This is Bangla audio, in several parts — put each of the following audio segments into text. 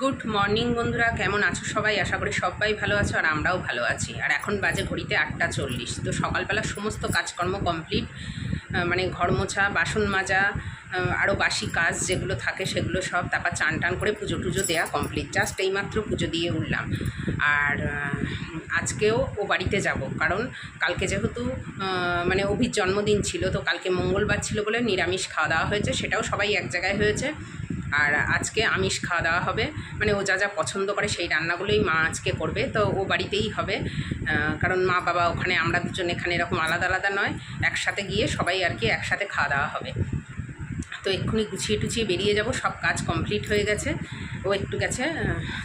গুড মর্নিং বন্ধুরা, কেমন আছো সবাই? আশা করি সবাই ভালো আছো আর আমরাও ভালো আছি। আর এখন বাজে ঘড়িতে আটটা চল্লিশ। তো সকালবেলা সমস্ত কাজকর্ম কমপ্লিট মানে ঘর মোছা, বাসন মাজা আরও বাসি কাজ যেগুলো থাকে সেগুলো সব, তারপর চান টান করে পুজো টুজো দেওয়া কমপ্লিট। জাস্ট এইমাত্র পুজো দিয়ে উঠলাম। আর আজকেও ও বাড়িতে যাব। কারণ কালকে যেহেতু মানে অভির জন্মদিন ছিল, তো কালকে মঙ্গলবার ছিল বলে নিরামিষ খাওয়া দাওয়া হয়েছে, সেটাও সবাই এক জায়গায় হয়েছে। আর আজকে আমিষ খাওয়া দাওয়া হবে। মানে ও যা যা পছন্দ করে সেই রান্নাগুলোই মা আজকে করবে। তো ও বাড়িতেই হবে। কারণ মা বাবা ওখানে, আমরা দুজন এখানে এরকম আলাদা আলাদা নয়। একসাথে গিয়ে সবাই আর কি একসাথে খাওয়া দাওয়া হবে। তো এক্ষুনি গুছিয়ে টুছিয়ে বেরিয়ে যাব। সব কাজ কমপ্লিট হয়ে গেছে। ও একটু গেছে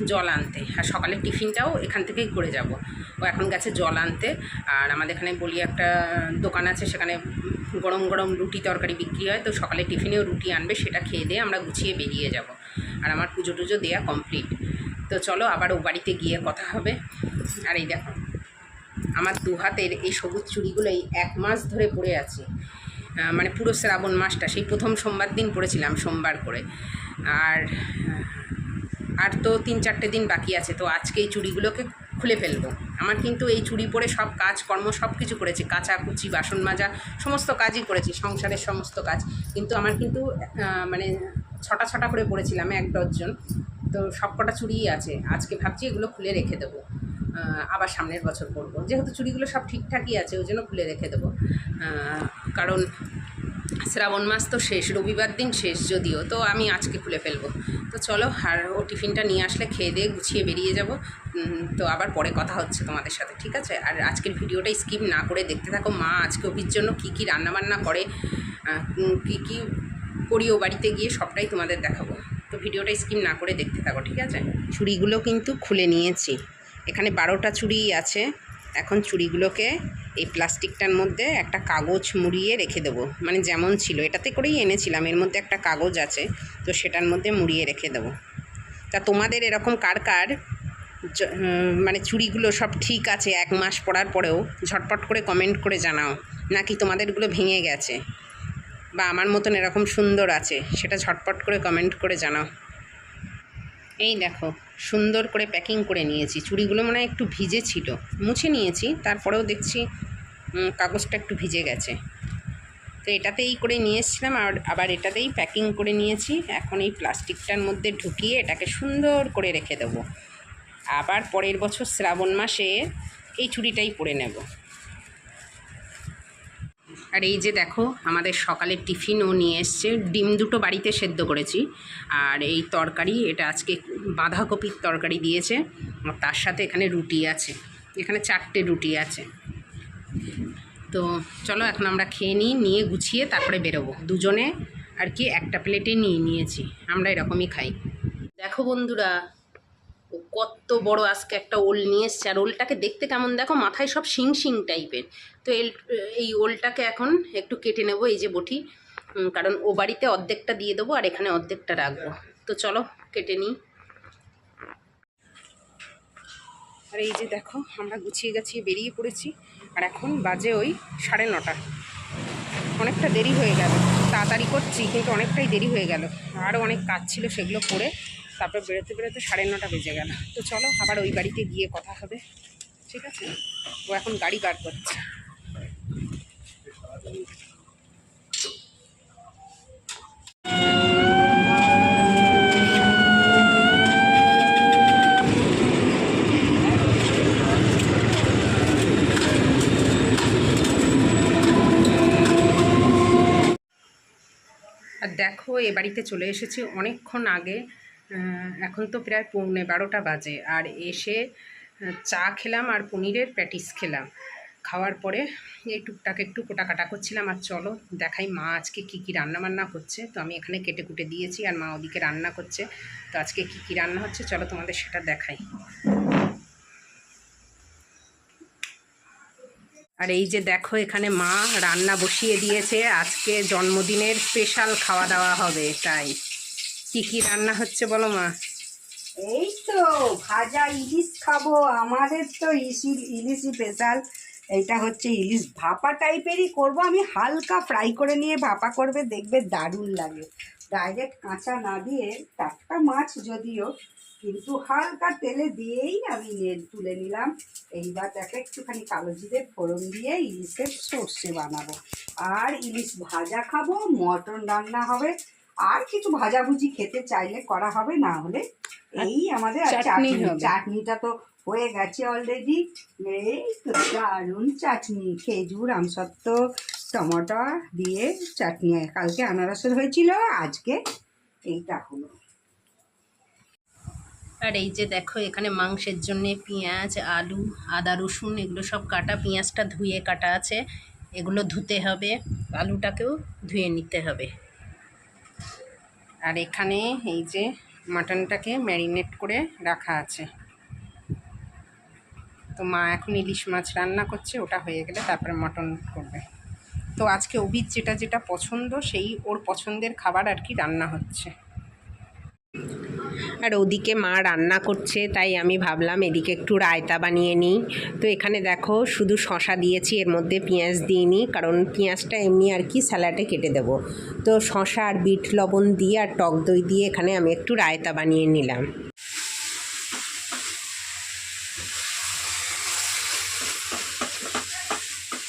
জল আনতে। আর সকালের টিফিনটাও এখান থেকেই করে যাব। ও এখন গেছে জল আনতে। আর আমাদের এখানে বলি একটা দোকান আছে, সেখানে গরম গরম রুটি তরকারি বিক্রি হয়। তো সকালে টিফিনেও রুটি আনবে, সেটা খেয়ে দিয়ে আমরা গুছিয়ে বেরিয়ে যাব। আর আমার পুজো টুজো দেওয়া কমপ্লিট তো চলো আবার ও বাড়িতে গিয়ে কথা হবে। আর এই দেখো, আমার দু হাতের এই সবুজ চুড়িগুলো এই এক মাস ধরে পড়ে আছে। মানে পুরো শ্রাবণ মাসটা, সেই প্রথম সোমবার দিন পড়েছিলাম সোমবার করে। আর আর তো তিন চারটে দিন বাকি আছে, তো আজকে এই চুড়িগুলোকে খুলে ফেলব। আমার কিন্তু এই চুড়ি পরে সব কাজ, কর্ম সব কিছু করেছি, কাচা কুচি, বাসন মাজা, সমস্ত কাজই করেছি, সংসারের সমস্ত কাজ। কিন্তু আমার কিন্তু মানে ছটা ছটা করে পড়েছিলাম এক ডজন। তো সব কটা চুড়িই আছে। আজকে ভাবছি এগুলো খুলে রেখে দেবো। আবার সামনের বছর করব যেহেতু চুড়িগুলো সব ঠিকঠাকই আছে, ওই জন্য খুলে রেখে দেবো। কারণ শ্রাবণ মাস তো শেষ, রবিবার দিন শেষ যদিও, তো আমি আজকে খুলে ফেলব। তো চলো, আর ও টিফিনটা নিয়ে আসলে খেয়ে দিয়ে গুছিয়ে বেরিয়ে যাব। তো আবার পরে কথা হচ্ছে তোমাদের সাথে, ঠিক আছে? আর আজকের ভিডিওটা স্কিপ না করে দেখতে থাকো, মা আজকে অভির জন্য কী কী রান্নাবান্না করে কী কী করি ও বাড়িতে গিয়ে সবটাই তোমাদের দেখাবো। তো ভিডিওটা স্কিপ না করে দেখতে থাকো, ঠিক আছে? চুড়িগুলো কিন্তু খুলে নিয়েছি। এখানে বারোটা চুড়িই আছে, এখন চুড়িগুলোকে এই প্লাস্টিকটার মধ্যে একটা কাগজ মুড়িয়ে রেখে দেবো। মানে যেমন ছিল, এটাতে করেই এনেছিলাম, এর মধ্যে একটা কাগজ আছে, তো সেটার মধ্যে মুড়িয়ে রেখে দেবো। তা তোমাদের এরকম কার কার মানে চুড়িগুলো সব ঠিক আছে এক মাস পরার পরেও, ঝটপট করে কমেন্ট করে জানাও, নাকি তোমাদেরগুলো ভেঙে গেছে বা আমার মতন এরকম সুন্দর আছে, সেটা ঝটপট করে কমেন্ট করে জানাও। এই দেখো, সুন্দর করে প্যাকিং করে নিয়েছি, চুড়িগুলো মনে হয় একটু ভিজে ছিল, মুছে নিয়েছি, তারপরেও দেখছি কাগজটা একটু ভিজে গেছে। তো এটাতেই করে নিয়ে এসেছিলাম আর আবার এটাতেই প্যাকিং করে নিয়েছি। এখন এই প্লাস্টিকটার মধ্যে ঢুকিয়ে এটাকে সুন্দর করে রেখে দেবো। আবার পরের বছর শ্রাবণ মাসে এই চুড়িটাই পরে নেব। আর এই যে দেখো, আমাদের সকালের টিফিনও নিয়ে এসছে। ডিম দুটো বাড়িতে সেদ্ধ করেছি। আর এই তরকারি, এটা আজকে বাঁধাকপির তরকারি দিয়েছে। তার সাথে এখানে রুটি আছে। এখানে চারটে রুটি আছে। তো চলো এখন আমরা খেয়ে নিই, নিয়ে গুছিয়ে তারপরে বেরোবো। দুজনে আর কি একটা প্লেটে নিয়ে নিয়েছি, আমরা এরকমই খাই। দেখো বন্ধুরা, ও কত বড় আজকে একটা ওল নিয়ে এসছে, আর ওলটাকে দেখতে কেমন দেখো, মাথায় সব শিং শিং টাইপের। তো এই ওলটাকে এখন একটু কেটে নেব, এই যে বটি কারণ ও বাড়িতে অর্ধেকটা দিয়ে দেবো আর এখানে অর্ধেকটা রাখব। তো চলো কেটে নিই। আর এই যে দেখো, আমরা গুছিয়ে গাছিয়ে বেরিয়ে পড়েছি। আর এখন বাজে ওই সাড়ে নটা। অনেকটা দেরি হয়ে গেল। তাড়াতাড়ি করছি, কিন্তু অনেকটাই দেরি হয়ে গেল। আরও অনেক কাজ ছিল সেগুলো করে তারপর বেরোতে বেরোতে সাড়ে নটা বেজে গেল। তো চলো, আবার ওই বাড়িতে গিয়ে কথা হবে। ঠিক আছে? ও এখন গাড়ি বার করছে। আর দেখো, এ বাড়িতে চলে এসেছি অনেকক্ষণ আগে। এখন তো প্রায় পৌনে বারোটা বাজে। আর এসে চা খেলাম আর পনিরের প্যাটিস খেলাম। খাওয়ার পরে এই টুকটাক একটু কোটা কাটা করছিলাম। আর চলো, দেখাই মা আজকে কী কী রান্না বান্না করছে তো আমি এখানে কেটে কুটে দিয়েছি আর মা ওদিকে রান্না করছে। তো আজকে কী কী রান্না হচ্ছে? চলো তোমাদের সেটা দেখাই। আর এই যে দেখো, এখানে মা রান্না বসিয়ে দিয়েছে। আজকে জন্মদিনের স্পেশাল খাওয়া দাওয়া হবে, তাই। কি কি রান্না হচ্ছে বলো মা? এই তো, ভাজা ইলিশ খাব, আমাদের তো ইলিশ ইলিশ স্পেশাল এটা হচ্ছে ইলিশ ভাপা টাইপেরই করব, আমি হালকা ফ্রাই করে নিয়ে ভাপা করবে, দেখবে দারুণ লাগে। ডাইরেক্ট কাঁচা না দিয়ে টাটকা মাছ যদিও কিন্তু হালকা তেলে দিয়েই আমি তুলে নিলাম। এইবার তাকে একটুখানি কালো জিরে ফোড়ন দিয়ে ইলিশের সর্ষে বানাবো। আর ইলিশ ভাজা খাব মটন রান্না হবে। আর কিছু ভাজাভুজি খেতে চাইলে করা হবে না হলে এই আমাদের চাটনি চাটনি চাটনিটা তো হয়ে গেছে অলরেডি এই তো দারুণ চাটনি। খেজুর আমসত্ত্ব টমাটো দিয়ে চাটনি। কালকে আনারসের হয়েছিল আজকে এইটা হলো। আর এই যে দেখো, এখানে মাংসের জন্য পেঁয়াজ, আলু, আদা, রসুন, এগুলো সব কাটা। পেঁয়াজটা ধুয়ে কাটা আছে। এগুলো ধুতে হবে। আলুটাকেও ধুয়ে নিতে হবে। আর এখানে এই যে মাটনটাকে ম্যারিনেট করে রাখা আছে। তো মা এখন ইলিশ মাছ রান্না করছে, ওটা হয়ে গেলে তারপরে মটন করবে। তো আজকে অভির যেটা যেটা পছন্দ, সেই ওর পছন্দের খাবার আর কি রান্না হচ্ছে। আর ওদিকে মা রান্না করছে, তাই আমি ভাবলাম এদিকে একটু রায়তা বানিয়ে নিই। তো এখানে দেখো শুধু শশা দিয়েছি, এর মধ্যে পেঁয়াজ দিইনি, কারণ পেঁয়াজটা এমনি আর কি স্যালাডে কেটে দেবো। তো শশা আর বিট লবণ দিয়ে আর টক দই দিয়ে এখানে আমি একটু রায়তা বানিয়ে নিলাম।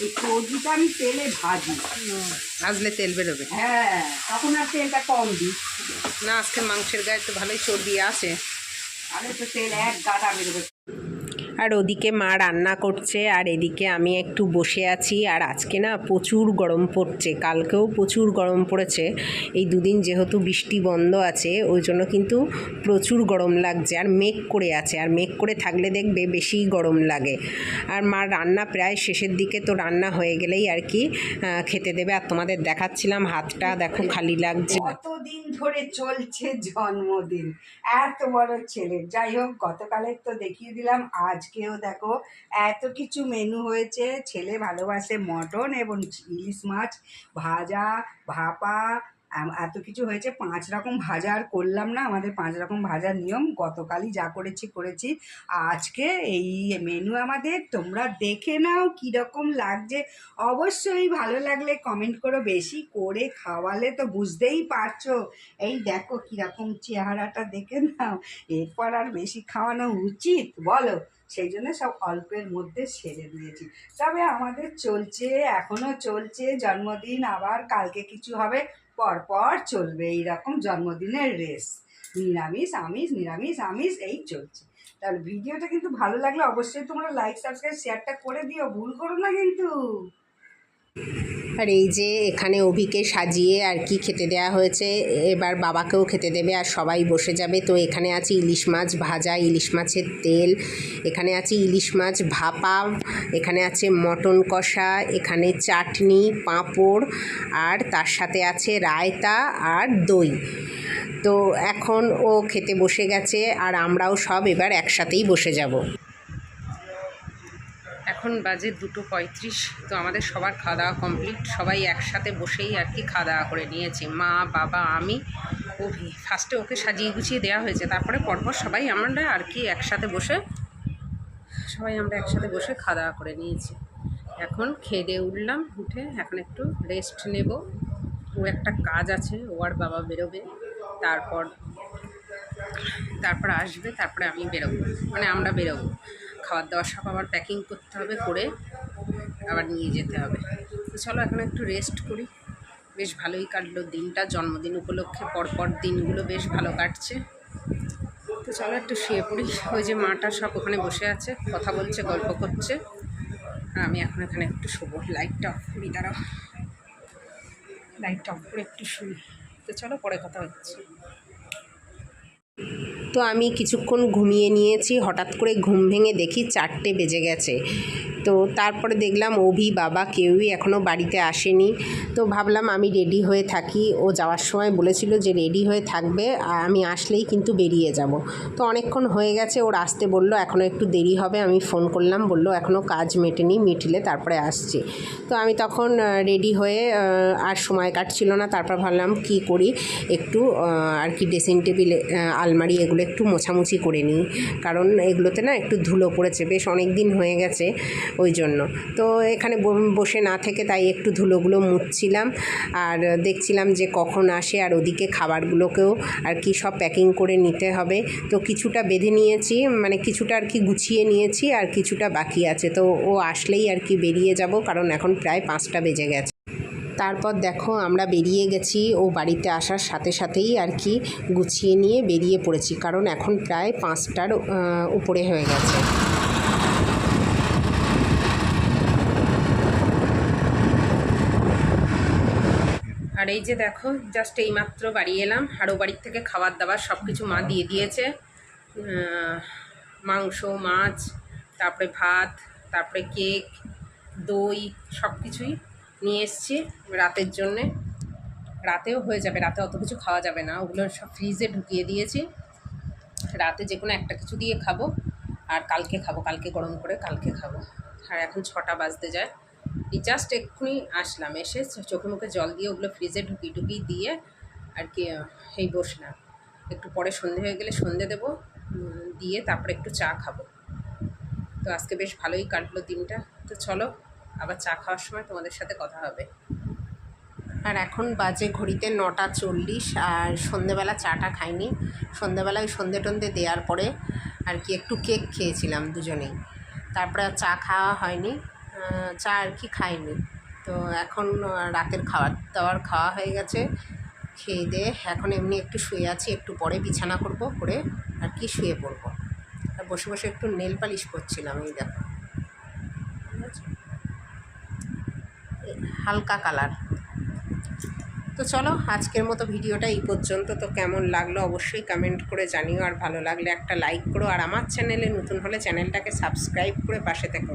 এই সবজিটা আমি তেলে ভাজি। ভাজলে তেল বেরোবে। হ্যাঁ তখন আর তেলটা কম দিই। না আজকে মাংসের গায়ে তো ভালোই চর্বি আছে। তাহলে তো তেল এক গাদা বেরোবে। আর ওদিকে মা রান্না করছে, আর এদিকে আমি একটু বসে আছি। আর আজকে না প্রচুর গরম পড়ছে, কালকেও প্রচুর গরম পড়েছে। এই দুদিন যেহেতু বৃষ্টি বন্ধ আছে, ওই জন্য কিন্তু প্রচুর গরম লাগছে। আর মেঘ করে আছে, আর মেঘ করে থাকলে দেখবে বেশি গরম লাগে। আর মা রান্না প্রায় শেষের দিকে তো রান্না হয়ে গেলেই আর কি খেতে দেবে। আর তোমাদের দেখাচ্ছিলাম হাতটা, দেখো খালি লাগছে। কতদিন ধরে চলছে জন্মদিন, এত বড় ছেলে। যাই হোক, গতকালের তো দেখিয়ে দিলাম আজকেও দেখো এত কিছু মেনু হয়েছে। ছেলে ভালোবাসে মটন এবং ইলিশ মাছ ভাজা ভাপা এত কিছু হয়েছে, পাঁচ রকম ভাজা আর করলাম না, আমাদের পাঁচ রকম ভাজার নিয়ম, গতকালই যা করেছি করেছি। আজকে এই মেনু আমাদের, তোমরা দেখে নাও কীরকম লাগছে। অবশ্যই ভালো লাগলে কমেন্ট করো, বেশি করে খাওয়ালে তো বুঝতেই পারছ। এই দেখো কীরকম চেহারাটা দেখে নাও। এরপর আর বেশি খাওয়ানো উচিত, বলো। সেই জন্য সব অল্পের মধ্যে সেরে দিয়েছি তবে আমাদের চলছে এখনও চলছে, জন্মদিন আবার কালকে কিছু হবে। পরপর চলবে এইরকম জন্মদিনের রেস। নিরামিষ, আমিষ নিরামিষ, আমিষ, এই চলছে। তাহলে ভিডিওটা কিন্তু ভালো লাগলে অবশ্যই তোমরা লাইক সাবস্ক্রাইব শেয়ারটা করে দিও। ভুল করো না কিন্তু। আর এই যে এখানে অভিকে সাজিয়ে আর কি খেতে দেওয়া হয়েছে, এবার বাবাকেও খেতে দেবে আর সবাই বসে যাবে। তো এখানে আছে ইলিশ মাছ ভাজা, ইলিশ মাছের তেল, এখানে আছে ইলিশ মাছ ভাপা, এখানে আছে মটন কষা, এখানে চাটনি, পাঁপড়, আর তার সাথে আছে রায়তা আর দই। তো এখন ও খেতে বসে গেছে আর আমরাও সব এবার একসাথেই বসে যাব। এখন বাজে দুটো পঁয়ত্রিশ, তো আমাদের সবার খাওয়া দাওয়া কমপ্লিট সবাই একসাথে বসেই আর কি খাওয়া দাওয়া করে নিয়েছি। মা, বাবা, আমি, অভি। ফার্স্টে ওকে সাজিয়ে গুছিয়ে দেওয়া হয়েছে। তারপরে পরপর সবাই আমরা আর কি একসাথে বসে, সবাই আমরা একসাথে বসে খাওয়া দাওয়া করে নিয়েছি। এখন খেয়ে দিয়ে উঠলাম, উঠে এখন একটু রেস্ট নেব। ও একটা কাজ আছে, ও আর বাবা বেরোবে। তারপর তারপর আসবে, তারপরে আমি বেরোবো। মানে আমরা বেরোবো। খাবার দাবার সব আবার প্যাকিং করতে হবে করে আবার নিয়ে যেতে হবে। তো চলো এখন একটু রেস্ট করি। বেশ ভালোই কাটলো দিনটা, জন্মদিন উপলক্ষে পরপর দিনগুলো বেশ ভালো কাটছে। তো চলো একটু শুয়ে পড়ি। ওই যে মাটা সব ওখানে বসে আছে, কথা বলছে, গল্প করছে। আমি এখন এখানে একটু শোবো। লাইটটা অফ করি, দাঁড়াও। লাইটটা অফ করে একটু শুই। তো চলো পরে কথা হচ্ছে। তো আমি কিছুক্ষণ ঘুমিয়ে নিয়েছি হঠাৎ করে ঘুম ভেঙে দেখি চারটে বেজে গেছে। তো তারপরে দেখলাম অভি বাবা কেউই এখনও বাড়িতে আসেনি। তো ভাবলাম আমি রেডি হয়ে থাকি। ও যাওয়ার সময় বলেছিল যে রেডি হয়ে থাকবে আমি আসলেই কিন্তু বেরিয়ে যাব। তো অনেকক্ষণ হয়ে গেছে, ওর আসতে বলল এখনও একটু দেরি হবে। আমি ফোন করলাম, বলল এখনও কাজ মেটেনি, মিটলে তারপরে আসছি। তো আমি তখন রেডি হয়ে আর সময় কাটছিল না। তারপর ভাবলাম, কি করি? একটু আর কি ড্রেসিং টেবিলে আলমারি এগুলো একটু মোছামুছি করে নিই। কারণ এগুলোতে না একটু ধুলো পড়েছে। বেশ অনেক দিন হয়ে গেছে। ওই জন্য। তো এখানে বসে না থেকে তাই একটু ধুলোগুলো মুছছিলাম আর দেখছিলাম যে কখন আসে আর ওদিকে খাবারগুলোকেও আর কি সব প্যাকিং করে নিতে হবে। তো কিছুটা বেঁধে নিয়েছি মানে কিছুটা আর কি গুছিয়ে নিয়েছি আর কিছুটা বাকি আছে। তো ও আসলেই আর কি বেরিয়ে যাব কারণ এখন প্রায় পাঁচটা বেজে গেছে। তারপর দেখো আমরা বেরিয়ে গেছি, ও বাড়িতে আসার সাথে সাথেই আর কি গুছিয়ে নিয়ে বেরিয়ে পড়েছি কারণ এখন প্রায় পাঁচটার উপরে হয়ে গেছে। আর এই যে দেখো জাস্ট এইমাত্র বাড়ি এলাম। আর ও বাড়ির থেকে খাবার দাবার সব কিছু মা দিয়ে দিয়েছে। মাংস, মাছ, তারপরে ভাত, তারপরে কেক, দই সব কিছুই নিয়ে এসছি রাতের জন্যে। রাতেও হয়ে যাবে, রাতে অত কিছু খাওয়া যাবে না। ওগুলো সব ফ্রিজে ঢুকিয়ে দিয়েছি। রাতে যে কোনো একটা কিছু দিয়ে খাব। আর কালকে খাব, কালকে গরম করে কালকে খাব। আর এখন ছটা বাজতে যায়। জাস্ট এক্ষুনি আসলাম। এসে চোখে মুখে জল দিয়ে ওগুলো ফ্রিজে ঢুকিয়ে ঢুকিয়ে দিয়ে আর কি এই বসলাম। একটু পরে সন্ধে হয়ে গেলে সন্ধে দেবো দিয়ে তারপরে একটু চা খাব। তো আজকে বেশ ভালোই কাটলো দিনটা। তো চলো, আবার চা খাওয়ার সময় তোমাদের সাথে কথা হবে। আর এখন বাজে ঘড়িতে নটা চল্লিশ আর সন্ধেবেলা চাটা খাইনি। সন্ধেবেলায় সন্ধে টন্ধে দেওয়ার পরে আর কি একটু কেক খেয়েছিলাম দুজনেই। তারপরে চা খাওয়া হয়নি। চা আর কি খাইনি। তো এখন রাতের খাবার দাবার খাওয়া হয়ে গেছে। খেয়ে দিয়ে এখন এমনি একটু শুয়ে আছি, একটু পরে বিছানা করব করে আর কি শুয়ে পড়ব। আর বসে বসে একটু নেল পালিশ করছিলাম, এই দেখো। হালকা কালার। তো চলো, আজকের মতো ভিডিওটা এই পর্যন্ত। তো কেমন লাগল অবশ্যই কমেন্ট করে জানিও। আর ভালো লাগলে একটা লাইক করো। আর আমার চ্যানেলে নতুন হলে চ্যানেলটাকে সাবস্ক্রাইব করে পাশে থেকো।